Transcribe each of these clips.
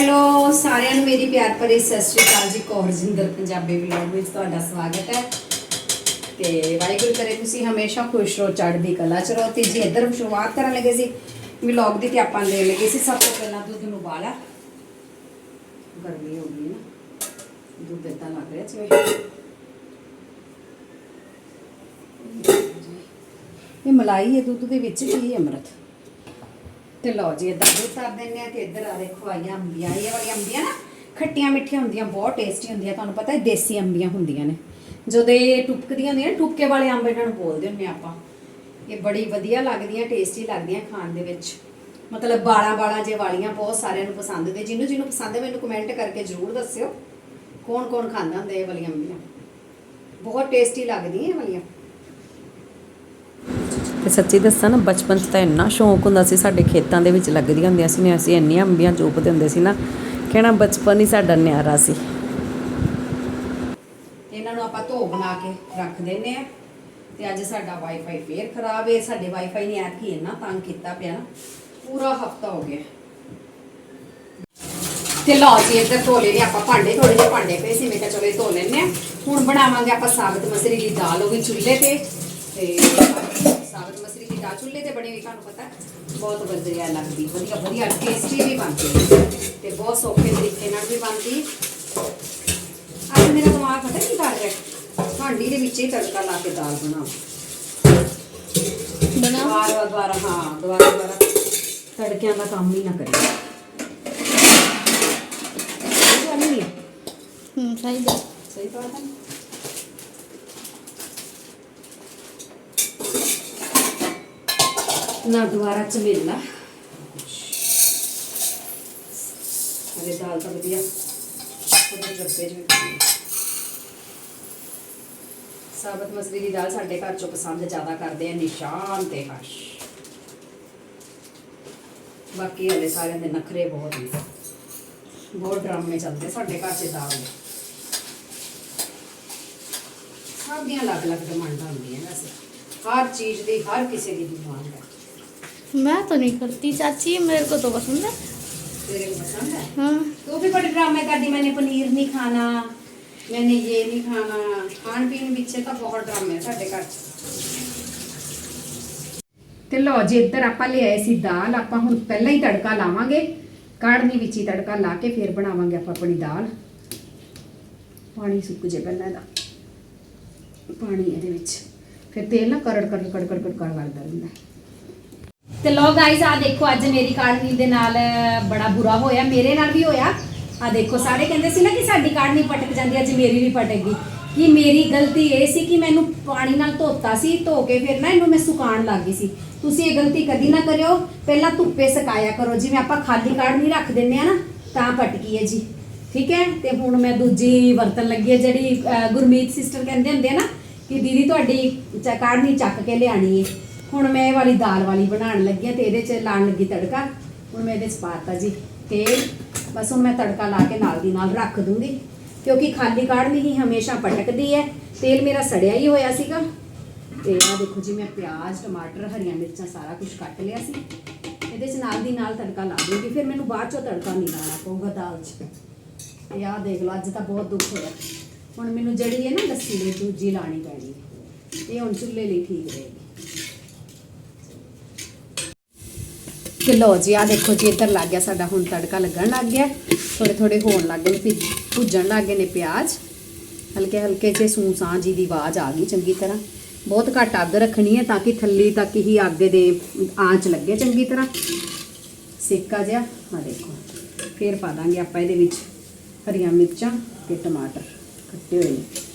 Hello, ਸਾਰਿਆਂ ਨੂੰ ਮੇਰੀ ਪਿਆਰ ਭਰੀ ਸਤਿ ਸ਼੍ਰੀ ਅਕਾਲ ਜੀ। ਕੋਰਜਿੰਦਰ ਪੰਜਾਬੀ ਵਲੌਗ ਵਿੱਚ ਤੁਹਾਡਾ ਸਵਾਗਤ ਹੈ। ਤੇ ਵਾਹਿਗੁਰੂ ਕਰੇ ਤੁਸੀਂ ਹਮੇਸ਼ਾ ਖੁਸ਼ ਰਹੋ, ਚੜ੍ਹਦੀ ਕਲਾ ਚ ਰਹੋ। ਤੇ ਜੀ, ਇੱਧਰ ਸ਼ੁਰੂਆਤ ਕਰਨ ਲੱਗੇ ਸੀ। ਵਲੌਗ ਦੀ ਤੇ ਆਪਾਂ ਲੈ ਲਗੇ ਸੀ ਸਭ ਤੋਂ ਪਹਿਲਾਂ ਦੁੱਧ ਨੂੰ ਬਾਲਾ ਗਰਮੀ ਹੋ ਗਈ ਨਾ। ਦੁੱਧ ਇਦਾਂ ਲੱਗ ਰਿਹਾ ਜਿਵੇਂ ਇਹ ਮਲਾਈ ਹੈ, ਦੁੱਧ ਦੇ ਵਿੱਚ ਕੀ ਅੰਮ੍ਰਿਤ। ਤੇ ਲਓ ਜੀ ਇਦਾਂ ਦੁੱਧ ਕਰ ਦਿੰਨੇ ਆ ਤੇ ਇੱਧਰ ਆ ਦੇਖੋ, ਆਈਆਂ ਅੰਬੀਆਂ, ਇਹ ਵਾਲੀਆਂ ਅੰਬੀਆਂ ਨਾ ਖੱਟੀਆਂ ਮਿੱਠੀਆਂ ਹੁੰਦੀਆਂ, ਬਹੁਤ ਟੇਸਟੀ ਹੁੰਦੀਆਂ, ਤੁਹਾਨੂੰ ਪਤਾ ਹੈ ਦੇਸੀ ਅੰਬੀਆਂ ਹੁੰਦੀਆਂ ਨੇ। ਜਦੋਂ ਇਹ ਟੁਪਕਦੀਆਂ ਹੁੰਦੀਆਂ ਨਾ, ਟੁਪਕੇ ਵਾਲੇ ਅੰਬ ਇਹਨਾਂ ਨੂੰ ਬੋਲਦੇ ਹੁੰਦੇ ਆ ਆਪਾਂ। ਇਹ ਬੜੀ ਵਧੀਆ ਲੱਗਦੀਆਂ ਟੇਸਟੀ ਲੱਗਦੀਆਂ ਖਾਣ ਦੇ ਵਿੱਚ। ਮਤਲਬ ਬਾਲਾਂ ਬਾਲਾਂ ਜੇ ਵਾਲੀਆਂ ਬਹੁਤ ਸਾਰਿਆਂ ਨੂੰ ਪਸੰਦ ਨੇ, ਜਿਹਨੂੰ ਜਿਹਨੂੰ ਪਸੰਦ ਹੈ ਮੈਨੂੰ ਕਮੈਂਟ ਕਰਕੇ ਜ਼ਰੂਰ ਦੱਸਿਓ। ਕੌਣ ਕੌਣ ਖਾਂਦਾ ਹੁੰਦਾ ਇਹ ਵਾਲੀਆਂ ਅੰਬੀਆਂ? ਬਹੁਤ ਟੇਸਟੀ ਲੱਗਦੀਆਂ ਇਹ ਵਾਲੀਆਂ। ਤੇ ਸੱਚੀ ਦੱਸਾਂ ਨਾ, ਬਚਪਨ 'ਚ ਤਾਂ ਇੰਨਾ ਸ਼ੌਂਕ ਹੁੰਦਾ ਸੀ, ਸਾਡੇ ਖੇਤਾਂ ਦੇ ਵਿੱਚ ਲੱਗਦੀਆਂ ਹੁੰਦੀਆਂ ਸੀ ਨੇ, ਅਸੀਂ ਇੰਨੀਆਂ ਅੰਬੀਆਂ ਚੋਪਦੇ ਹੁੰਦੇ ਸੀ ਨਾ, ਕਹਿਣਾ ਬਚਪਨ ਹੀ ਸਾਡਾ ਨਿਆਰਾ ਸੀ। ਇਹਨਾਂ ਨੂੰ ਆਪਾਂ ਧੋ ਬਣਾ ਕੇ ਰੱਖ ਦਿੰਨੇ ਆ ਤੇ ਅੱਜ ਸਾਡਾ ਵਾਈਫਾਈ ਫੇਰ ਖਰਾਬ ਹੈ ਸਾਡੇ ਵਾਈਫਾਈ ਨੇ ਐਤਕੀ ਇੰਨਾ ਤੰਗ ਕੀਤਾ ਪਿਆ ਨਾ, ਪੂਰਾ ਹਫਤਾ ਹੋ ਗਿਆ। ਤੇ ਲਓ ਜੀ, ਇੱਧਰ ਧੋ ਲੈਨੇ ਆਪਾਂ ਭਾਂਡੇ ਥੋੜੇ ਜਿਹੇ ਭਾਂਡੇ ਪਏ ਸੀ, ਮੈਂ ਕਿਹਾ ਚਲੋ ਇਹ ਧੋ ਲੈਨੇ ਆ ਹੁਣ ਬਣਾਵਾਂਗੇ ਆਪਾਂ ਸਾਬਤ ਮਸਰੀ ਦੀ ਦਾਲ, ਉਹ ਵੀ ਚੁੱਲ੍ਹੇ ਤੇ ਤੇ ਦਾਲ ਚੁੱਲ੍ਹੇ ਤੇ ਬਣੀ ਹੋਈ ਤੁਹਾਨੂੰ ਪਤਾ ਬਹੁਤ ਵਧੀਆ ਲੱਗਦੀ ਵਧੀਆ ਵਧੀਆ ਟੇਸਟੀ ਵੀ ਬਣਦੀ ਤੇ ਬਹੁਤ ਸੌਖੇ ਤਰੀਕੇ ਨਾਲ ਵੀ ਬਣਦੀ। ਅੱਜ ਮੇਰਾ ਦਿਮਾਗ ਪਤਾ ਕੀ ਕਰ ਰਿਹਾ? ਹਾਂਡੀ ਦੇ ਵਿੱਚ ਹੀ ਤੜਕਾ ਲਾ ਕੇ ਦਾਲ ਬਣਾਓ। ਬਣਾ ਦੁਬਾਰਾ ਦੁਬਾਰਾ ਹਾਂ ਦੁਬਾਰਾ ਦੁਬਾਰਾ। ਤੜਕਿਆਂ ਦਾ ਕੰਮ ਹੀ ਨਾ ਕਰੀ ਹੂੰ? ਸਹੀ ਦੇ ਸਹੀ ਬਾਤ ਹੈ। ਨਾ ਚਮੇਲਾ। ਅਰੇ ਦਾਲ ਤਾਂ ਵਧੀਆ। ਉਹਦੇ ਡੱਬੇ ਚ ਸਾਬਤ ਮਸਰੀ ਦੀ ਦਾਲ ਸਾਡੇ ਘਰ ਚੋਂ ਪਸੰਦ ਜ਼ਿਆਦਾ ਕਰਦੇ ਆ, ਨਿਸ਼ਾਨ ਤੇ ਹਰਸ਼। ਬਾਕੀ ਹਲੇ ਸਾਰਿਆਂ ਦੇ ਨਖਰੇ ਬਹੁਤ ਨੇ। ਬਹੁਤ ਡਰਾਮੇ ਚੱਲਦੇ ਸਾਡੇ ਘਰ 'ਚ ਦਾਲ ਦੇ। ਸਭ ਦੀਆਂ ਅਲੱਗ-ਅਲੱਗ ਡਿਮਾਂਡਾਂ ਹੁੰਦੀਆਂ ਵੈਸੇ। ਹਰ ਚੀਜ਼ ਦੀ, ਹਰ ਕਿਸੇ ਦੀ ਡਿਮਾਂਡ ਹੈ। मैं तो नहीं करती चाची मेरे को तो पसंद है तेरे को पसंद है हाँ तू भी बड़े ड्रामे करती मैंने पनीर नहीं खाना मैंने ये नहीं खाना खान पीन ਪਿੱਛੇ ਤਾਂ ਬਹੁਤ ਡਰਾਮੇ ਆ ਸਾਡੇ ਘਰ 'ਚ ਤੇ ਲਓ ਜੀ ਇੱਧਰ ਆਪਾਂ ਲਿਆਏ ਸੀ ਦਾਲ ਆਪਾਂ ਹੁਣ ਪਹਿਲਾਂ ਹੀ ਤੜਕਾ ਲਾਵਾਂਗੇ ਕਾੜਨੀ ਵਿੱਚ ਹੀ ਤੜਕਾ ਲਾ ਕੇ ਫਿਰ ਬਣਾਵਾਂਗੇ ਆਪਾਂ ਆਪਣੀ ਦਾਲ ਪਾਣੀ ਸੁੱਕ ਜੇ ਪਹਿਲਾਂ ਇਹਦਾ ਪਾਣੀ ਇਹਦੇ ਵਿੱਚ ਫਿਰ ਤੇਲ ਨਾ ਕਰੜ ਕਰੜ ਕਰੜ ਕਰੜ ਕਰੜ ਕਰਦਾ ਰਹਿੰਦਾ ਤੇ ਲੋ ਗਾਇਸ ਆ ਦੇਖੋ ਅੱਜ ਮੇਰੀ ਕਾੜਨੀ ਦੇ ਨਾਲ ਬੜਾ ਬੁਰਾ ਹੋਇਆ, ਮੇਰੇ ਨਾਲ ਵੀ ਹੋਇਆ। ਆ ਦੇਖੋ, ਸਾਰੇ ਕਹਿੰਦੇ ਸੀ ਨਾ ਕਿ ਸਾਡੀ ਕਾੜਨੀ ਪਟਕ ਜਾਂਦੀ, ਅੱਜ ਮੇਰੀ ਵੀ ਪਟਕ ਗਈ ਕਿ ਮੇਰੀ ਗਲਤੀ ਇਹ ਸੀ ਕਿ ਮੈਨੂੰ ਪਾਣੀ ਨਾਲ ਧੋਤਾ ਸੀ, ਧੋ ਕੇ ਫਿਰ ਨਾ ਇਹਨੂੰ ਮੈਂ ਸੁਕਾਉਣ ਲੱਗ ਗਈ ਸੀ। ਤੁਸੀਂ ਇਹ ਗਲਤੀ ਕਦੀ ਨਾ ਕਰਿਓ, ਪਹਿਲਾਂ ਧੁੱਪੇ ਸੁਕਾਇਆ ਕਰੋ, ਜਿਵੇਂ ਆਪਾਂ ਖਾਲੀ ਕਾੜਨੀ ਰੱਖ ਦਿੰਨੇ ਆ ਨਾ, ਤਾਂ ਪਟਕੀ ਹੈ ਜੀ। ਠੀਕ ਹੈ? ਤੇ ਹੁਣ ਮੈਂ ਦੂਜੀ ਵਰਤਨ ਲੱਗੀ ਹੈ, ਜਿਹੜੀ ਗੁਰਮੀਤ ਸਿਸਟਰ ਕਹਿੰਦੇ ਹੁੰਦੇ ਆ ਨਾ, ਕਿ ਦੀਦੀ ਤੁਹਾਡੀ ਚ- ਨਹੀਂ ਚੱਕ ਕੇ ਲਿਆਣੀ ਹੈ। ਹੁਣ ਮੈਂ ਇਹ ਵਾਲੀ ਦਾਲ ਵਾਲੀ ਬਣਾਉਣ ਲੱਗੀ ਹਾਂ ਤੇ ਇਹਦੇ 'ਚ ਲਾਣ ਲੱਗੀ ਤੜਕਾ। ਹੁਣ ਮੈਂ ਇਹਦੇ 'ਚ ਪਾਤਾ ਜੀ ਤੇਲ। ਬਸ ਹੁਣ ਮੈਂ ਤੜਕਾ ਲਾ ਕੇ ਨਾਲ ਦੀ ਨਾਲ ਰੱਖ ਦੂੰਗੀ। ਕਿਉਂਕਿ ਖਾਲੀ ਕਾੜਨੀ ਹੀ ਹਮੇਸ਼ਾ ਪਟਕਦੀ ਹੈ। ਤੇਲ ਮੇਰਾ ਸੜਿਆ ਹੀ ਹੋਇਆ ਸੀਗਾ। ਤੇ ਆ ਦੇਖੋ ਜੀ, ਮੈਂ ਪਿਆਜ਼, ਟਮਾਟਰ, ਹਰੀਆਂ ਮਿਰਚਾਂ ਸਾਰਾ ਕੁਝ ਕੱਟ ਲਿਆ ਸੀ। ਇਹਦੇ 'ਚ ਨਾਲ ਦੀ ਨਾਲ ਤੜਕਾ ਲਾ ਦੂੰਗੀ। ਫਿਰ ਮੈਨੂੰ ਬਾਅਦ 'ਚੋਂ ਤੜਕਾ ਨਹੀਂ ਲਾਣਾ ਪਊਗਾ ਦਾਲ 'ਚ। ਤੇ ਆਹ ਦੇਖ ਲਓ, ਅੱਜ ਤਾਂ ਬਹੁਤ ਦੁੱਖ ਹੋਇਆ। ਹੁਣ ਮੈਨੂੰ ਜਿਹੜੀ ਹੈ ਨਾ ਲੱਸੀ ਲਈ ਦੂਜੀ ਲਾਣੀ ਪੈਣੀ। ਹੈ ਇਹ ਹੁਣ ਚੁੱਲ੍ਹੇ ਲਈ ਠੀਕ ਰਹੇਗੀ। ਤੇ ਲਓ ਜੀ ਆ ਦੇਖੋ ਜੀ, ਇੱਧਰ ਲੱਗ ਗਿਆ ਸਾਡਾ ਹੁਣ ਤੜਕਾ ਲੱਗਣ ਲੱਗ ਗਿਆ। ਥੋੜੇ ਥੋੜੇ ਹੋਣ ਲੱਗ ਗਏ ਨੇ ਭਿੱਜ- ਭੁੱਜਣ ਲੱਗ ਗਏ ਨੇ ਪਿਆਜ਼। ਹਲਕੇ ਹਲਕੇ ਜੇ ਸੂਸਾਂ ਜੀ ਦੀ ਆਵਾਜ਼ ਆ ਗਈ ਚੰਗੀ ਤਰ੍ਹਾਂ। ਬਹੁਤ ਘੱਟ ਅੱਗ ਰੱਖਣੀ ਹੈ ਤਾਂ ਕਿ ਥੱਲੀ ਤੱਕ ਹੀ ਅੱਗ ਦੇ ਆਂਚ ਲੱਗੇ ਚੰਗੀ ਤਰ੍ਹਾਂ। ਸੇਕਾ ਜਿਹਾ ਆ ਦੇਖੋ। ਫਿਰ ਪਾ ਦਾਂਗੇ ਆਪਾਂ ਇਹਦੇ ਵਿੱਚ ਹਰੀਆਂ ਮਿਰਚਾਂ ਤੇ ਟਮਾਟਰ ਕੱਟੇ ਹੋਏ ਨੇ।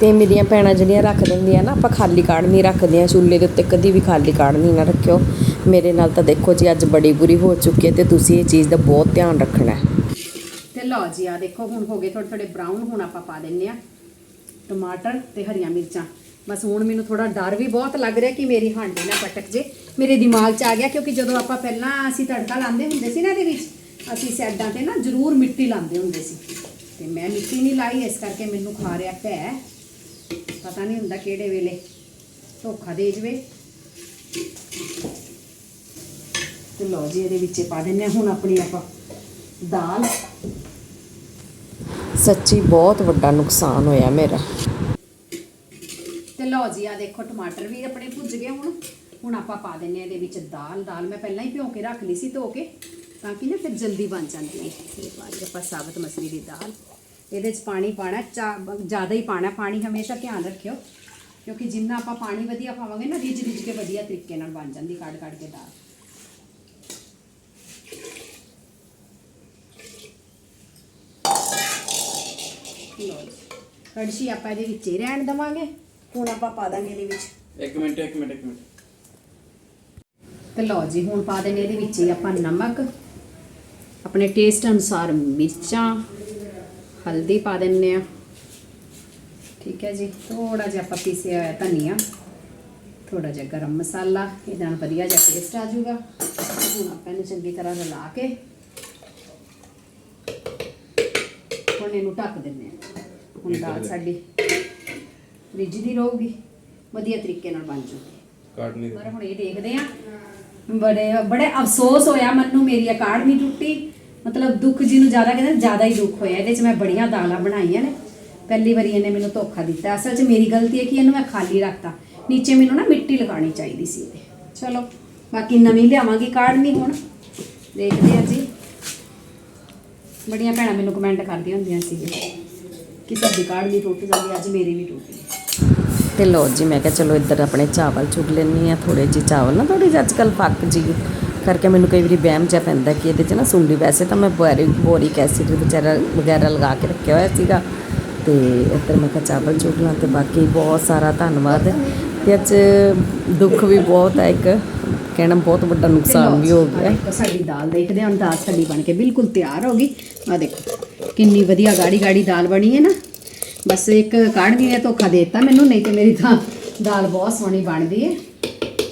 ਅਤੇ ਮੇਰੀਆਂ ਭੈਣਾਂ ਜਿਹੜੀਆਂ ਰੱਖ ਦਿੰਦੀਆਂ ਨਾ, ਆਪਾਂ ਖਾਲੀ ਕਾੜਨੀ ਰੱਖਦੇ ਹਾਂ ਚੁੱਲ੍ਹੇ ਦੇ ਉੱਤੇ ਕਦੀ ਵੀ ਖਾਲੀ ਕਾੜਨੀ ਨਾ ਰੱਖਿਓ। ਮੇਰੇ ਨਾਲ ਤਾਂ ਦੇਖੋ ਜੀ, ਅੱਜ ਬੜੀ ਬੁਰੀ ਹੋ ਚੁੱਕੀ ਹੈ ਅਤੇ ਤੁਸੀਂ ਇਹ ਚੀਜ਼ ਦਾ ਬਹੁਤ ਧਿਆਨ ਰੱਖਣਾ ਹੈ। ਤੇ ਲਓ ਜੀ ਆ ਦੇਖੋ, ਹੁਣ ਹੋ ਗਏ ਥੋੜੇ ਥੋੜੇ ਬਰਾਊਨ ਹੁਣ ਆਪਾਂ ਪਾ ਦਿੰਨੇ ਆ ਟਮਾਟਰ ਤੇ ਹਰੀਆਂ ਮਿਰਚਾਂ। ਬਸ ਹੁਣ ਮੈਨੂੰ ਥੋੜਾ ਡਰ ਵੀ ਬਹੁਤ ਲੱਗ ਰਿਹਾ ਕਿ ਮੇਰੀ ਹਾਂਡੀ ਨਾ ਪਟਕ ਜੇ। ਮੇਰੇ ਦਿਮਾਗ 'ਚ ਆ ਗਿਆ, ਕਿਉਂਕਿ ਜਦੋਂ ਆਪਾਂ ਪਹਿਲਾਂ ਅਸੀਂ ਤੜਕਾ ਲਾਉਂਦੇ ਹੁੰਦੇ ਸੀ ਨਾ ਇਹਦੇ ਵਿੱਚ, ਅਸੀਂ ਸਾਈਡਾਂ ਤੇ ਨਾ ਜ਼ਰੂਰ ਮਿੱਟੀ ਲਾਉਂਦੇ ਹੁੰਦੇ ਸੀ। ਤੇ ਮੈਂ ਮਿੱਟੀ ਨਹੀਂ ਲਾਈ, ਇਸ ਕਰਕੇ ਮੈਨੂੰ ਖਾ ਰਿਹਾ ਭੈ। ਪਤਾ ਨਹੀਂ ਹੁੰਦਾ ਕਿਹੜੇ ਵੇਲੇ ਧੋਖਾ ਦੇ ਜਵੇ। ਤੇ ਲਓ ਜੀ ਇਹਦੇ ਵਿੱਚ ਪਾ ਦਿੰਨੇ ਹੁਣ ਆਪਣੀ ਆਪਾਂ ਦਾਲ। ਸੱਚੀ ਬਹੁਤ ਵੱਡਾ ਨੁਕਸਾਨ ਹੋਇਆ ਮੇਰਾ। ਤੇ ਲਓ ਜੀ ਆ ਦੇਖੋ ਟਮਾਟਰ ਵੀ ਆਪਣੇ ਭੁੱਜ ਗਏ ਹੁਣ। ਹੁਣ ਆਪਾਂ ਪਾ ਦਿੰਨੇ ਆ ਇਹਦੇ ਵਿੱਚ ਦਾਲ। ਦਾਲ ਮੈਂ ਪਹਿਲਾਂ ਹੀ ਭਿਓ ਕੇ ਰੱਖ ਲਈ ਸੀ ਧੋ ਕੇ ਤਾਂ ਕਿ ਨਾ ਫਿਰ ਜਲਦੀ ਬਣ ਜਾਂਦੀ ਹੈ। ਇਹ ਪਾ ਲਈ ਆਪਾਂ ਸਾਬਤ ਮਸਰੀ ਦੀ ਦਾਲ। ਇਹਦੇ 'ਚ ਪਾਣੀ ਪਾਣਾ ਜ਼ਿਆਦਾ ਹੀ ਪਾਣਾ ਪਾਣੀ ਹਮੇਸ਼ਾ ਧਿਆਨ ਰੱਖਿਓ ਕਿਉਂਕਿ ਜਿੰਨਾ ਆਪਾਂ ਪਾਣੀ ਵਧੀਆ ਪਾਵਾਂਗੇ ਨਾ ਰਿੱਝ ਰਿੱਝ ਕੇ ਵਧੀਆ ਤਰੀਕੇ ਨਾਲ ਬਣ ਜਾਂਦੀ ਕੱਢ ਕੱਢ ਕੇ ਦਾਲ। ਕੜਛੀ ਆਪਾਂ ਇਹਦੇ ਵਿੱਚ ਹੀ ਰਹਿਣ ਦਵਾਂਗੇ ਹੁਣ ਆਪਾਂ ਪਾ ਦਾਂਗੇ ਇਹਦੇ ਵਿੱਚ। ਇੱਕ ਮਿੰਟ ਇੱਕ ਮਿੰਟ ਇੱਕ ਮਿੰਟ। ਤੇ ਲਓ ਜੀ ਹੁਣ ਪਾ ਦੇਣੇ ਇਹਦੇ ਵਿੱਚ ਹੀ ਆਪਾਂ ਨਮਕ ਆਪਣੇ ਟੇਸਟ ਅਨੁਸਾਰ ਮਿਰਚਾਂ ਹਲਦੀ ਪਾ ਦਿੰਨੇ ਆ। ਠੀਕ ਹੈ ਜੀ ਥੋੜਾ ਜਿਹਾ ਆਪਾਂ ਪੀਸਿਆ ਹੋਇਆ ਧਨੀਆ ਥੋੜਾ ਜਿਹਾ ਗਰਮ ਮਸਾਲਾ ਇਹਦੇ ਨਾਲ ਵਧੀਆ ਜਿਹਾ ਟੇਸਟ ਆ ਜਾਊਗਾ। ਹੁਣ ਆਪਾਂ ਇਹਨੂੰ ਚੰਗੀ ਤਰ੍ਹਾਂ ਰਲਾ ਕੇ ਹੁਣ ਇਹਨੂੰ ਢੱਕ ਦਿੰਨੇ ਆ। ਹੁਣ ਦਾਲ ਸਾਡੀ ਰਿੱਝਦੀ ਰਹੂਗੀ ਵਧੀਆ ਤਰੀਕੇ ਨਾਲ ਬਣ ਜੂਗੀ। ਨਹੀਂ ਪਰ ਹੁਣ ਇਹ ਦੇਖਦੇ ਆ ਬੜੇ ਬੜੇ ਅਫਸੋਸ ਹੋਇਆ ਮੈਨੂੰ ਮੇਰੀ ਅਕਾੜ ਨਹੀਂ ਟੁੱਟੀ। ਮਤਲਬ ਦੁੱਖ ਜਿਹਨੂੰ ਜ਼ਿਆਦਾ ਕਹਿੰਦੇ ਜ਼ਿਆਦਾ ਹੀ ਦੁੱਖ ਹੋਇਆ। ਇਹਦੇ 'ਚ ਮੈਂ ਬੜੀਆਂ ਦਾਲਾਂ ਬਣਾਈਆਂ ਨੇ। ਪਹਿਲੀ ਵਾਰੀ ਇਹਨੇ ਮੈਨੂੰ ਧੋਖਾ ਦਿੱਤਾ। ਅਸਲ 'ਚ ਮੇਰੀ ਗਲਤੀ ਹੈ ਕਿ ਇਹਨੂੰ ਮੈਂ ਖਾਲੀ ਰੱਖਤਾ। ਨੀਚੇ ਮੈਨੂੰ ਨਾ ਮਿੱਟੀ ਲਗਾਉਣੀ ਚਾਹੀਦੀ ਸੀ ਇਹਦੇ। ਚਲੋ, ਬਾਕੀ ਨਵੀਂ ਲਿਆਵਾਂਗੀ ਕਾੜਨੀ ਹੁਣ। ਦੇਖਦੇ ਆ ਜੀ। ਬੜੀਆਂ ਭੈਣਾਂ ਮੈਨੂੰ ਕਮੈਂਟ ਕਰਦੀਆਂ ਹੁੰਦੀਆਂ ਸੀ ਕਿ ਸਾਡੀ ਕਾੜਨੀ ਟੁੱਟ ਜਾਂਦੀ ਅੱਜ ਮੇਰੀ ਵੀ ਟੁੱਟ ਗਈ। ਤੇ ਲੋ ਜੀ, ਮੈਂ ਕਿਹਾ ਚਲੋ ਇੱਧਰ ਆਪਣੇ ਚਾਵਲ ਚੁਗ ਲੈਣੀ ਆ ਥੋੜੇ ਜਿਹੇ ਚਾਵਲ ਨਾ ਥੋੜੀ ਜਿਹੀ ਅੱਜਕੱਲ ਫੱਕ ਜੀ ਕਰਕੇ ਮੈਨੂੰ ਕਈ ਵਾਰੀ ਵਹਿਮ ਜਿਹਾ ਪੈਂਦਾ ਕਿ ਇਹਦੇ 'ਚ ਨਾ ਸੁੰਡੀ ਵੈਸੇ ਤਾਂ ਮੈਂ ਬੋਰੀ ਬੋਰਿਕ ਐਸਿਡ ਵਗੈਰਾ ਵਗੈਰਾ ਲਗਾ ਕੇ ਰੱਖਿਆ ਹੋਇਆ ਸੀਗਾ। ਤੇ ਇੱਧਰ ਮੈਂ ਕਿਹਾ ਚਾਵਲ ਚੁਗ ਲਾਂ ਤੇ ਬਾਕੀ ਬਹੁਤ ਸਾਰਾ ਧੰਨਵਾਦ। ਤੇ ਅੱਜ ਦੁੱਖ ਵੀ ਬਹੁਤ ਹੈ ਇੱਕ, ਕਹਿਣਾ ਬਹੁਤ ਵੱਡਾ ਨੁਕਸਾਨ ਵੀ ਹੋ ਗਿਆ। ਸਾਡੀ ਦਾਲ ਦੇਖਦੇ ਹਾਂ ਦਾਲ ਸਾਡੀ ਬਣ ਕੇ ਬਿਲਕੁਲ ਤਿਆਰ ਹੋ ਗਈ। ਆ ਦੇਖੋ, ਕਿੰਨੀ ਵਧੀਆ ਗਾੜੀ ਗਾੜੀ ਦਾਲ ਬਣੀ ਹੈ ਨਾ। ਬਸ ਇੱਕ ਕਾੜਨੀ ਨੇ ਧੋਖਾ ਦੇ ਦਿੱਤਾ ਮੈਨੂੰ, ਨਹੀਂ ਤੇ ਮੇਰੀ ਤਾਂ ਦਾਲ ਬਹੁਤ ਸੋਹਣੀ ਬਣਦੀ ਹੈ।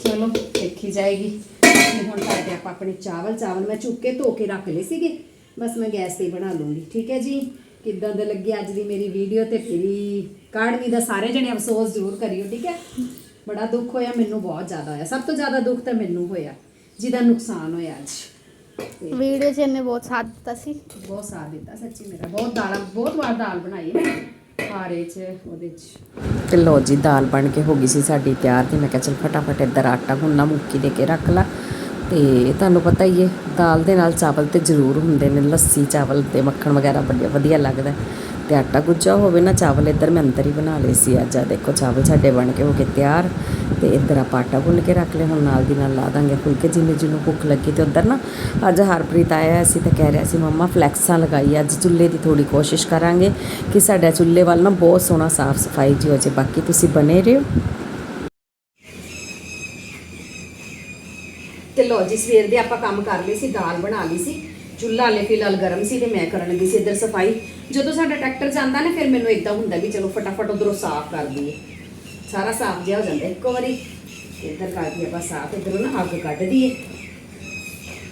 ਚਲੋ, ਦੇਖੀ ਜਾਏਗੀ। ਹੁਣ ਕਰਕੇ ਆਪਾਂ ਆਪਣੇ ਚਾਵਲ ਚਾਵਲ ਮੈਂ ਚੁੱਕ ਕੇ ਧੋ ਕੇ ਰੱਖ ਲਏ ਸੀਗੇ। ਬਸ ਮੈਂ ਗੈਸ ਤੇ ਬਣਾ ਲੂੰਗੀ ਠੀਕ ਹੈ ਜੀ? ਕਿੱਦਾਂ ਦਾ ਲੱਗੀ ਅੱਜ ਦੀ ਮੇਰੀ ਵੀਡੀਓ ਤੇ ਪਲੀ ਕਾੜਨੀ ਦਾ ਸਾਰੇ ਜਣੇ ਅਫਸੋਸ ਜ਼ਰੂਰ ਕਰਿਓ ਠੀਕ ਹੈ? ਬੜਾ ਦੁੱਖ ਹੋਇਆ ਮੈਨੂੰ ਬਹੁਤ ਜ਼ਿਆਦਾ ਹੋਇਆ। ਸਭ ਤੋਂ ਜ਼ਿਆਦਾ ਦੁੱਖ ਤਾਂ ਮੈਨੂੰ ਹੋਇਆ ਜਿਹਦਾ ਨੁਕਸਾਨ ਹੋਇਆ ਅੱਜ। ਵੀਡੀਓ 'ਚ ਇਹਨੇ ਬਹੁਤ ਸਾਥ ਦਿੱਤਾ ਸੀ। ਬਹੁਤ ਸਾਥ ਦਿੱਤਾ ਸੱਚੀ ਮੇਰਾ। ਬਹੁਤ ਦਾਲ ਬਹੁਤ ਵਾਰ ਦਾਲ ਬਣਾਈ ਹੈ। ਹਾਰੇ ਚ ਉਹਦੇ ਚ। ਤੇ ਲੋ ਜੀ ਦਾਲ ਬਣ ਕੇ ਹੋ ਗਈ ਸੀ ਸਾਡੀ ਤਿਆਰ ਤੇ ਮੈਂ ਕਿਹਾ ਚਲ ਫਟਾਫਟ ਇੱਧਰ ਆਟਾ ਗੁੰਨਾ ਮੁੱਕੀ ਦੇ ਕੇ ਰੱਖ ਲਾ। ਤੇ ਤੁਹਾਨੂੰ ਪਤਾ ਹੀ ਹੈ, ਦਾਲ ਦੇ ਨਾਲ ਚਾਵਲ ਤੇ ਜ਼ਰੂਰ ਹੁੰਦੇ ਨੇ, ਲੱਸੀ, ਚਾਵਲ ਤੇ ਮੱਖਣ ਵਗੈਰਾ ਵਧੀਆ ਵਧੀਆ ਲੱਗਦਾ ਤੇ ਆਟਾ ਗੁੱਜਾ ਹੋਵੇ ਨਾ, ਚਾਵਲ ਇੱਧਰ ਮੈਂ ਅੰਦਰ ਹੀ ਬਣਾ ਲਏ ਸੀ ਅੱਜ। ਆ ਦੇਖੋ, ਚਾਵਲ ਸਾਡੇ ਬਣ ਕੇ ਹੋ ਗਏ ਤਿਆਰ ਤੇ ਇੱਧਰ ਆਪਾਂ ਆਟਾ ਗੁੰਨ ਕੇ ਰੱਖ ਲਿਆ ਹੁਣ ਨਾਲ ਦੀ ਨਾਲ ਲਾ ਦਾਂਗੇ ਫੁਲਕੇ। ਜਿੰਨੇ ਜਿਹਨੂੰ ਭੁੱਖ ਲੱਗੀ ਤੇ ਉੱਧਰ ਨਾ, ਅੱਜ ਹਰਪ੍ਰੀਤ ਆਇਆ ਸੀ ਤਾਂ ਕਹਿ ਰਿਹਾ ਸੀ ਮੰਮਾ ਫਲੈਕਸਾਂ ਲਗਾਈ, ਅੱਜ ਚੁੱਲ੍ਹੇ ਦੀ ਥੋੜੀ ਕੋਸ਼ਿਸ਼ ਕਰਾਂਗੇ ਕਿ ਸਾਡਾ ਚੁੱਲ੍ਹੇ ਵੱਲ ਨਾ ਬਹੁਤ ਸੋਹਣਾ ਸਾਫ਼ ਸਫ਼ਾਈ ਜੀ ਹੋ ਜਾਏ ਬਾਕੀ ਤੁਸੀਂ ਬਨੇ ਰਹੋ। ਤੇ ਲੋ ਜੀ, ਸਵੇਰ ਦੇ ਆਪਾਂ ਕੰਮ ਕਰ ਲਏ ਸੀ, ਦਾਲ ਬਣਾ ਲਈ ਸੀ। ਚੁੱਲ੍ਹਾ ਲੈ ਫਿਲਹਾਲ ਗਰਮ ਸੀ ਤੇ ਮੈਂ ਕਰਨ ਲੱਗੀ ਸੀ ਇੱਧਰ ਸਫ਼ਾਈ। ਜਦੋਂ ਸਾਡਾ ਟਰੈਕਟਰ ਜਾਂਦਾ ਨਾ, ਫਿਰ ਮੈਨੂੰ ਇਦਾਂ ਹੁੰਦਾ ਵੀ ਚਲੋ ਫਟਾਫਟ ਉਧਰੋਂ ਸਾਫ਼ ਕਰ ਦਈਏ। ਸਾਰਾ ਸਾਫ਼ ਜਿਹਾ ਹੋ ਜਾਂਦਾ ਇੱਕੋ ਵਾਰੀ। ਤੇ ਇੱਧਰ ਕਰ ਦਈਏ ਆਪਾਂ ਸਾਫ਼, ਇੱਧਰੋਂ ਨਾ ਅੱਗ ਕੱਢ ਦਈਏ।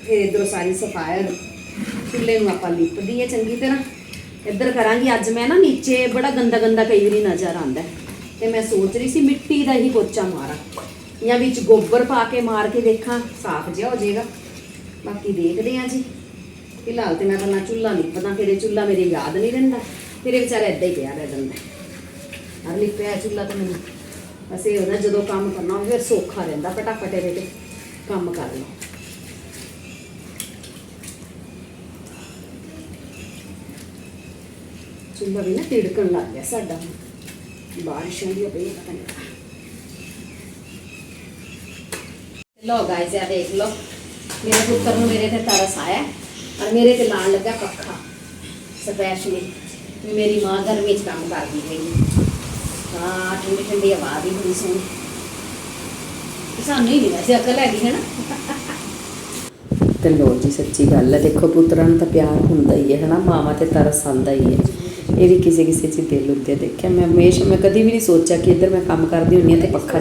ਫਿਰ ਇੱਧਰੋਂ ਸਾਰੀ ਸਫ਼ਾਈ, ਚੁੱਲ੍ਹੇ ਨੂੰ ਆਪਾਂ ਲਿਪ ਦਈਏ ਚੰਗੀ ਤਰ੍ਹਾਂ। ਇੱਧਰ ਕਰਾਂਗੀ, ਅੱਜ ਮੈਂ ਨਾ ਨੀਚੇ ਬੜਾ ਗੰਦਾ ਗੰਦਾ ਕਈ ਵਾਰੀ ਨਜ਼ਰ ਆਉਂਦਾ। ਹੈ। ਤੇ ਮੈਂ ਸੋਚ ਰਹੀ ਸੀ ਮਿੱਟੀ ਦਾ ਹੀ ਪੋਚਾ ਮਾਰਾਂ। ਜਾਂ ਵਿੱਚ ਗੋਬਰ ਪਾ ਕੇ ਮਾਰ ਕੇ ਦੇਖਾਂ, ਸਾਫ਼ ਜਿਹਾ ਹੋ ਜਾਏਗਾ। ਬਾਕੀ ਦੇਖਦੇ ਹਾਂ ਜੀ। ਫਿਲਹਾਲ ਤੇ ਮੈਂ ਪਹਿਲਾਂ ਚੁੱਲ੍ਹਾ ਲਿਪਦਾ ਫਿਰ ਇਹ ਚੁੱਲ੍ਹਾ ਮੇਰੇ ਯਾਦ ਨਹੀਂ ਰਹਿੰਦਾ। ਫਿਰ ਵਿਚਾਰਾ ਏਦਾਂ ਹੀ ਪਿਆ ਰਹਿ ਜਾਂਦਾ ਹਰ ਲਿਪਿਆ ਚੁੱਲ੍ਹਾ ਤਾਂ ਮੈਨੂੰ ਬਸ ਇਹ ਹੁੰਦਾ, ਜਦੋਂ ਕੰਮ ਕਰਨਾ ਹੋਵੇ ਫਿਰ ਸੌਖਾ ਰਹਿੰਦਾ ਫਟਾਫਟ ਇਹਦੇ ਤੇ ਕੰਮ ਕਰ ਲਓ। ਚੁੱਲ੍ਹਾ ਵੀ ਨਾ ਤਿੜਕਣ ਲੱਗ ਗਿਆ ਸਾਡਾ। ਹੁਣ ਬਾਰਿਸ਼ ਹੁੰਦੀ ਹੋ ਪਈ ਪਤਾ ਨਹੀਂ। ਲੋ ਗਾਇਸ ਇਹ ਦੇਖ ਲੋ ਮੇਰੇ ਪੁੱਤਰ ਨੂੰ ਮੇਰੇ ਤੇ ਤਰਸ ਆਇਆ ਔਰ ਮੇਰੇ ਤੇ ਲਾਣ ਲੱਗਾ ਪੱਖਾ। ਸਪੈਸ਼ਲੀ ਮੇਰੀ ਮਾਂ ਗਰਮੀ ਚ ਕੰਮ ਕਰਦੀ ਪਈ ਹਾਂ, ਠੰਡੀ ਠੰਡੀ ਹਵਾ ਵੀ ਬੜੀ ਸੋਹਣੀ ਸਾਨੂੰ ਹੀ ਨਹੀਂ ਵੈਸੇ ਅਕਲ ਹੈਗੀ, ਹੈ ਨਾ? ਤੇ ਲੋ ਜੀ, ਸੱਚੀ ਗੱਲ ਹੈ। ਦੇਖੋ, ਪੁੱਤਰਾਂ ਨੂੰ ਤਾਂ ਪਿਆਰ ਹੁੰਦਾ ਹੀ ਹੈ ਹਨਾ ਮਾਵਾਂ ਤੇ ਤਰਸ ਆਉਂਦਾ ਹੀ ਹੈ। ਇਹ ਵੀ ਕਿਸੇ ਕਿਸੇ ਚ ਦਿਲ ਹੁੰਦੇ ਦੇਖਿਆ। ਮੈਂ ਹਮੇਸ਼ਾ ਮੈਂ ਕਦੀ ਵੀ ਨਹੀਂ ਸੋਚਿਆ ਕਿ ਇੱਧਰ ਮੈਂ ਕੰਮ ਕਰਦੀ ਹੁੰਨੀ ਆ ਤੇ ਪੱਖਾ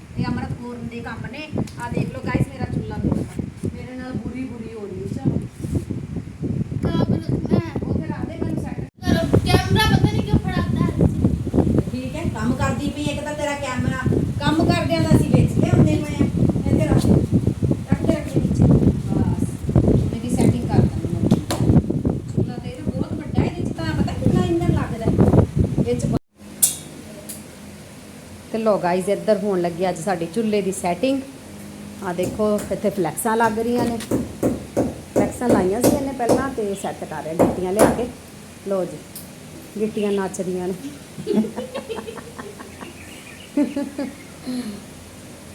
ਕੈਮਰਾ। ਕੰਮ ਕਰਦਿਆਂ ਦਾ ਅਸੀਂ ਵੇਚ ਲਿਆਉਂਦੇ ਪਏ ਆ। ਇੱਥੇ ਰੱਖ ਰੱਖ ਦੇ ਰੱਖ ਦੇ ਨੀਚੇ। ਬਸ। ਮੇਰੀ ਸੈਟਿੰਗ ਕਰ ਦਿੰਦੀ ਚੁੱਲਾ ਤੇ ਇਹ ਬਹੁਤ ਵੱਡਾ ਇਹਦੇ ਚ ਤਾਂ ਪਤਾ ਕਿੰਨਾ ਇੰਧਨ ਲੱਗਦਾ ਹੈ। ਤੇ ਲੋ ਗਾਈਜ਼ ਇੱਧਰ ਹੋਣ ਲੱਗੀ ਅੱਜ ਸਾਡੀ ਚੁੱਲ੍ਹੇ ਦੀ ਸੈਟਿੰਗ ਆ ਦੇਖੋ, ਇੱਥੇ ਫਲੈਕਸਾਂ ਲੱਗ ਰਹੀਆਂ ਨੇ। ਫਲੈਕਸਾਂ ਲਾਈਆਂ ਸੀ ਇਹਨੇ ਪਹਿਲਾਂ ਤੇ ਸੈੱਟ ਕਰ ਰਹੇ ਗਿੱਟੀਆਂ ਲਿਆ ਕੇ। ਲੋ ਜੀ, ਗਿੱਟੀਆਂ ਨੱਚ ਰਹੀਆਂ ਨੇ।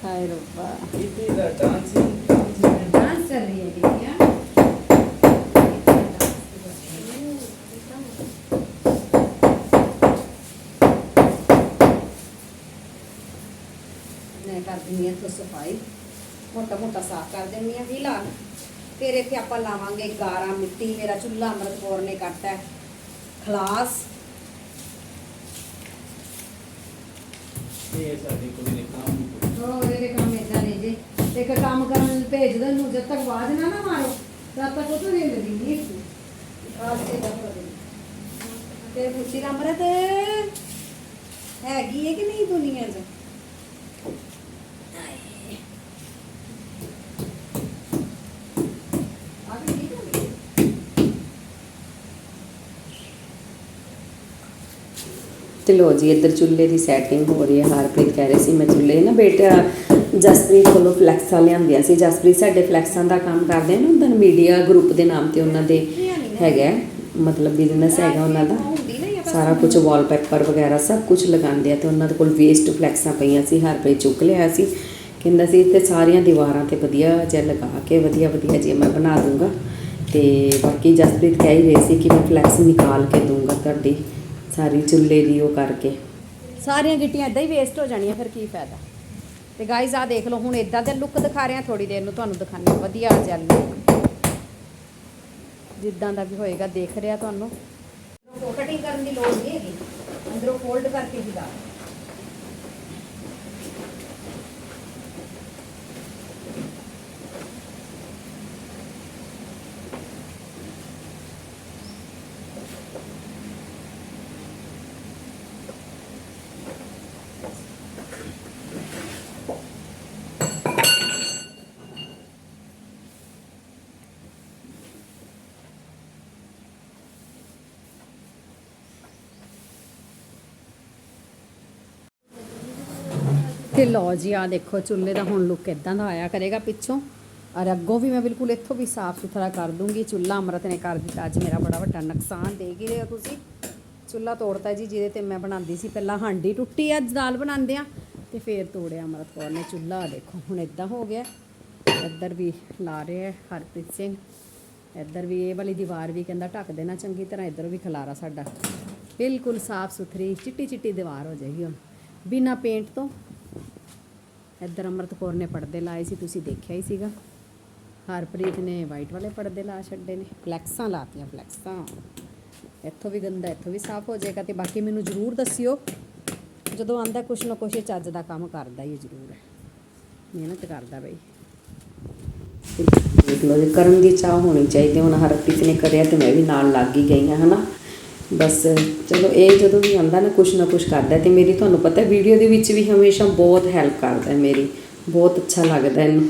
ਹਾਏ ਰੱਬਾ ਬੀਬੀ ਦਾ ਡਾਂਸਿੰਗ ਡਾਂਸ ਕਰ ਰਹੀ ਹੈ ਗਿੱਟੀਆਂ ਮੈਂ ਕਰ ਦਿੰਦੀ ਹਾਂ ਤੋਂ ਸਫ਼ਾਈ ਮੋਟਾ ਮੋਟਾ ਸਾਫ਼ ਕਰ ਦਿੰਦੀ ਹਾਂ ਫਿਲਹਾਲ ਫਿਰ ਇੱਥੇ ਆਪਾਂ ਲਾਵਾਂਗੇ ਗਾਰਾ ਮਿੱਟੀ ਮੇਰਾ ਚੁੱਲ੍ਹਾ ਅੰਮ੍ਰਿਤ ਕੌਰ ਨੇ ਕੱਟਾ ਹੈ ਇਹ ਸਾਡੀ ਕੁੜੀ ਨੇ ਕੰਮ ਉਹ ਇਹਦੇ ਕੰਮ ਇਦਾਂ ਨੇ ਜੀ। ਇੱਕ ਕੰਮ ਕਰਨ ਨੂੰ ਭੇਜ ਦੋ ਨੂੰ ਜਦ ਤੱਕ ਆਵਾਜ਼ ਨਾ ਨਾ ਮਾਰੋ, ਤਦ ਤੱਕ ਉਹ ਤੋਂ ਨਹੀਂ ਲੱਗਦੀ ਨਹੀਂ ਆਜ ਤੇ ਦਾ ਤੇ ਪੁੱਛੀ ਅਮਰਤ ਹੈਗੀ ਹੈ ਕਿ ਨਹੀਂ ਦੁਨੀਆ 'ਚ ਆਏ। ਆ ਵੀ ਠੀਕ ਹੋ ਗਈ ਤੇ ਲੋ ਜੀ, ਇੱਧਰ ਚੁੱਲ੍ਹੇ ਦੀ ਸੈਟਿੰਗ ਹੋ ਰਹੀ ਹੈ, ਹਰਪ੍ਰੀਤ ਕਹਿ ਰਹੀ ਸੀ, ਮੈਂ ਚੁੱਲ੍ਹੇ ਨਾ ਬੇਟਾ ਜਸਪ੍ਰੀਤ ਕੋਲੋਂ ਫਲੈਕਸਾਂ ਲਿਆਂਦੀਆਂ ਸੀ। ਜਸਪ੍ਰੀਤ, ਸਾਡੇ ਫਲੈਕਸਾਂ ਦਾ ਕੰਮ ਕਰਦੇ ਨੇ ਉਹਨਾਂ ਮੀਡੀਆ ਗਰੁੱਪ ਦੇ ਨਾਮ ਤੇ ਉਹਨਾਂ ਦੇ ਹੈਗਾ ਮਤਲਬ ਬਿਜ਼ਨਸ ਹੈਗਾ ਉਹਨਾਂ ਦਾ। ਸਾਰਾ ਕੁਝ ਵਾਲਪੇਪਰ ਵਗੈਰਾ ਸਭ ਕੁਝ ਲਗਾਉਂਦੇ ਆ ਤੇ ਉਹਨਾਂ ਦੇ ਕੋਲ ਵੇਸਟ ਫਲੈਕਸਾਂ ਪਈਆਂ ਸੀ, ਹਰਪ੍ਰੀਤ ਚੁੱਕ ਲਿਆ ਸੀ। ਕਹਿੰਦਾ ਸੀ ਤੇ ਸਾਰੀਆਂ ਦੀਵਾਰਾਂ ਤੇ ਵਧੀਆ ਜਿਹਾ ਲਗਾ ਕੇ, ਵਧੀਆ ਵਧੀਆ ਜਿਹਾ ਮੈਂ ਬਣਾ ਦੂੰਗਾ। ਤੇ ਬਾਕੀ ਜਸਪ੍ਰੀਤ ਕਹਿ ਹੀ ਰਹੀ ਸੀ ਕਿ ਮੈਂ ਫਲੈਕਸ ਨਿਕਾਲ ਕੇ ਦੂੰਗਾ ਤੁਹਾਡੀ। ਸਾਰੀ ਚੁੱਲ੍ਹੇ ਦੀ ਉਹ ਕਰਕੇ। ਸਾਰੀਆਂ ਗਿੱਟੀਆਂ ਇਦਾਂ ਹੀ ਵੇਸਟ ਹੋ ਜਾਣੀਆਂ ਫਿਰ ਕੀ ਫਾਇਦਾ? ਤੇ ਗਾਇਜ਼ ਆ ਦੇਖ ਲਓ ਹੁਣ ਇਦਾਂ ਦੇ ਲੁੱਕ ਦਿਖਾ ਰਹੇ ਆ ਥੋੜੀ ਦੇਰ ਨੂੰ ਤੁਹਾਨੂੰ ਦਿਖਾਣੇ ਵਧੀਆ ਜਿਹਾ ਲੁੱਕ ਜਿੱਦਾਂ ਦਾ ਵੀ ਹੋਏਗਾ ਦੇਖ ਰਿਹਾ ਤੁਹਾਨੂੰ। ਕਟਿੰਗ ਕਰਨ ਦੀ ਲੋੜ ਨਹੀਂ ਹੈਗੀ। ਅੰਦਰੋਂ ਫੋਲਡ ਕਰਕੇ ਹੀ ਦਾ ਤੇ ਲਓ ਜੀ ਆ ਦੇਖੋ, ਚੁੱਲ੍ਹੇ ਦਾ ਹੁਣ ਲੁੱਕ ਇਦਾਂ ਦਾ ਆਇਆ ਕਰੇਗਾ ਪਿੱਛੋਂ। ਔਰ ਅੱਗੋਂ ਵੀ ਮੈਂ ਬਿਲਕੁਲ ਇੱਥੋਂ ਵੀ ਸਾਫ਼ ਸੁਥਰਾ ਕਰ ਦੂੰਗੀ। ਚੁੱਲ੍ਹਾ ਅੰਮ੍ਰਿਤ ਨੇ ਕਰ ਦਿੱਤਾ। ਅੱਜ ਮੇਰਾ ਬੜਾ ਵੱਡਾ ਨੁਕਸਾਨ ਦੇਖ ਹੀ ਹੋ ਤੁਸੀਂ। ਚੁੱਲ੍ਹਾ ਤੋੜਤਾ ਜੀ, ਜਿਹਦੇ ਤੇ ਮੈਂ ਬਣਾਉਂਦੀ ਸੀ ਪਹਿਲਾਂ ਹਾਂਡੀ ਟੁੱਟੀ, ਅੱਜ ਦਾਲ ਬਣਾਉਂਦੇ ਆ। ਤੇ ਫੇਰ ਤੋੜਿਆ ਅੰਮ੍ਰਿਤ ਕੌਰ ਨੇ ਚੁੱਲ੍ਹਾ। ਦੇਖੋ, ਹੁਣ ਇਦਾਂ ਹੋ ਗਿਆ। ਇੱਧਰ ਵੀ ਲਾ ਰਿਹਾ ਹੈ ਹਰਪ੍ਰੀਤ ਸਿੰਘ। ਇੱਧਰ ਵੀ ਇਹ ਵਾਲੀ ਦੀਵਾਰ ਵੀ ਕਹਿੰਦਾ ਢੱਕ ਦੇਣਾ ਚੰਗੀ ਤਰ੍ਹਾਂ। ਇੱਧਰ ਵੀ ਖਲਾਰਾ ਸਾਡਾ। ਬਿਲਕੁਲ ਸਾਫ਼ ਸੁਥਰੀ ਚਿੱਟੀ ਚਿੱਟੀ ਦੀਵਾਰ ਹੋ ਜਾਏਗੀ ਹੁਣ। ਬਿਨਾ ਪੇਂਟ ਤੋਂ। ਇੱਧਰ ਅੰਮ੍ਰਿਤ ਕੌਰ ਨੇ ਪਰਦੇ ਲਾਏ ਸੀ, ਤੁਸੀਂ ਦੇਖਿਆ ਹੀ ਸੀਗਾ। ਹਰਪ੍ਰੀਤ ਨੇ ਵਾਈਟ ਵਾਲੇ ਪਰਦੇ ਲਾ ਛੱਡੇ ਨੇ। ਫਲੈਕਸਾਂ ਲਾਤੀਆਂ ਫਲੈਕਸਾਂ ਇੱਥੋਂ ਵੀ ਗੰਦਾ, ਇੱਥੋਂ ਵੀ ਸਾਫ਼ ਹੋ ਜਾਏਗਾ ਤੇ ਬਾਕੀ ਮੈਨੂੰ ਜ਼ਰੂਰ ਦੱਸਿਓ, ਜਦੋਂ ਆਂਦਾ ਕੁਛ ਨਾ ਕੁਛ ਇਹ ਚੱਜ ਦਾ ਕੰਮ ਕਰਦਾ ਹੀ ਜ਼ਰੂਰ। ਹੈ ਮਿਹਨਤ ਕਰਦਾ ਬਈ। ਦੇਖ ਲਓ ਜੀ ਕਰਨ ਦੀ ਚਾਹ ਹੋਣੀ ਚਾਹੀਦੀ ਹੁਣ ਹਰਪ੍ਰੀਤ ਨੇ ਕਰਿਆ ਤੇ ਮੈਂ ਵੀ ਨਾਲ ਲੱਗ ਹੀ ਗਈ ਹਾਂ, ਹਨਾ? ਬਸ ਚਲੋ ਇਹ ਜਦੋਂ ਵੀ ਆਉਂਦਾ ਨਾ, ਕੁਛ ਨਾ ਕੁਛ ਕਰਦਾ ਤੇ ਮੇਰੀ, ਤੁਹਾਨੂੰ ਪਤਾ ਵੀਡੀਓ ਦੇ ਵਿੱਚ ਵੀ ਹਮੇਸ਼ਾ ਬਹੁਤ ਹੈਲਪ ਕਰਦਾ ਮੇਰੀ। ਬਹੁਤ ਅੱਛਾ ਲੱਗਦਾ ਇਹਨੂੰ।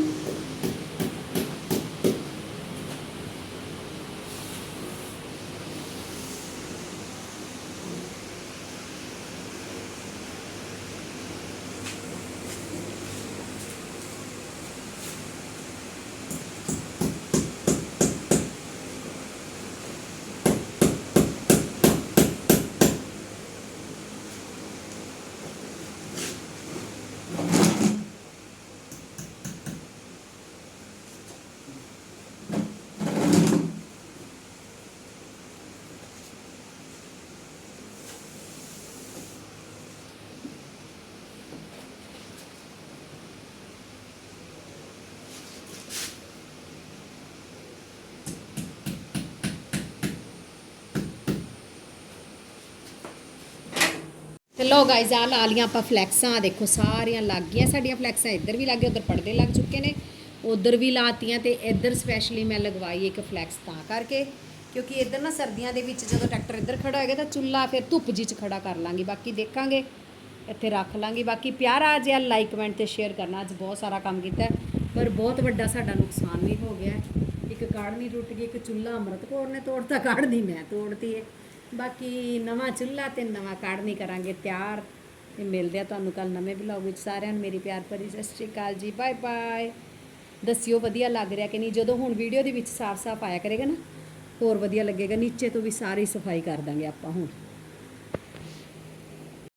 ਤੇ ਲੋ ਗਾਇਜ਼ ਆ ਲਾ ਲੀਆਂ ਆਪਾਂ ਫਲੈਕਸਾਂ ਦੇਖੋ ਸਾਰੀਆਂ ਲੱਗ ਗਈਆਂ, ਸਾਡੀਆਂ ਫਲੈਕਸਾਂ ਇੱਧਰ ਵੀ ਲੱਗ ਗਏ ਉਧਰ ਪਰਦੇ ਲੱਗ ਚੁੱਕੇ ਨੇ। ਉਧਰ ਵੀ ਲਾਤੀਆਂ ਤੇ ਇੱਧਰ ਸਪੈਸ਼ਲੀ ਮੈਂ ਲਗਵਾਈ ਇੱਕ ਫਲੈਕਸ ਤਾਂ ਕਰਕੇ, ਕਿਉਂਕਿ ਇੱਧਰ ਨਾ ਸਰਦੀਆਂ ਦੇ ਵਿੱਚ ਜਦੋਂ ਟਰੈਕਟਰ ਇੱਧਰ ਖੜਾ ਹੋਏਗਾ ਤਾਂ ਚੁੱਲਾ ਫਿਰ ਧੁੱਪ ਜੀ ਚ ਖੜਾ ਕਰ ਲਾਂਗੀ, ਬਾਕੀ ਦੇਖਾਂਗੇ, ਇੱਥੇ ਰੱਖ ਲਾਂਗੀ। ਬਾਕੀ ਪਿਆਰਾ ਜਿਹਾ ਲਾਈਕ ਕਮੈਂਟ ਤੇ ਸ਼ੇਅਰ ਕਰਨਾ, ਅੱਜ ਬਹੁਤ ਸਾਰਾ ਕੰਮ ਕੀਤਾ ਪਰ ਬਹੁਤ ਵੱਡਾ ਸਾਡਾ ਨੁਕਸਾਨ ਵੀ ਹੋ ਗਿਆ ਹੈ। ਇੱਕ ਕਾੜਨੀ ਟੁੱਟ ਗਈ, ਇੱਕ ਚੁੱਲਾ ਅੰਮ੍ਰਿਤ ਕੌਰ ਨੇ ਤੋੜਤਾ ਕਾੜਨੀ ਮੈਂ ਤੋੜਤੀ ਹੈ। ਬਾਕੀ ਨਵਾਂ ਚੁੱਲ੍ਹਾ ਤੇ ਨਵਾਂ ਕਾੜਨੀ ਕਰਾਂਗੇ, ਤਿਆਰ। ਤੇ ਮਿਲਦੇ ਆ ਤੁਹਾਨੂੰ ਕੱਲ ਨਵੇਂ ਵਲੌਗ ਵਿੱਚ। ਸਾਰਿਆਂ ਨੂੰ ਮੇਰੀ ਪਿਆਰ ਭਰੀ ਸਤਿ ਸ਼੍ਰੀ ਅਕਾਲ ਜੀ ਬਾਏ ਬਾਏ ਦੱਸਿਓ ਵਧੀਆ ਲੱਗ ਰਿਹਾ ਕਿ ਨਹੀਂ? ਜਦੋਂ ਹੁਣ ਵੀਡੀਓ ਦੇ ਵਿੱਚ ਸਾਫ਼-ਸਾਫ਼ ਆਇਆ ਕਰੇਗਾ ਨਾ, ਹੋਰ ਵਧੀਆ ਲੱਗੇਗਾ। ਨੀਚੇ ਤੋਂ ਵੀ ਸਾਰੀ ਸਫ਼ਾਈ ਕਰ ਦਾਂਗੇ ਆਪਾਂ ਹੁਣ।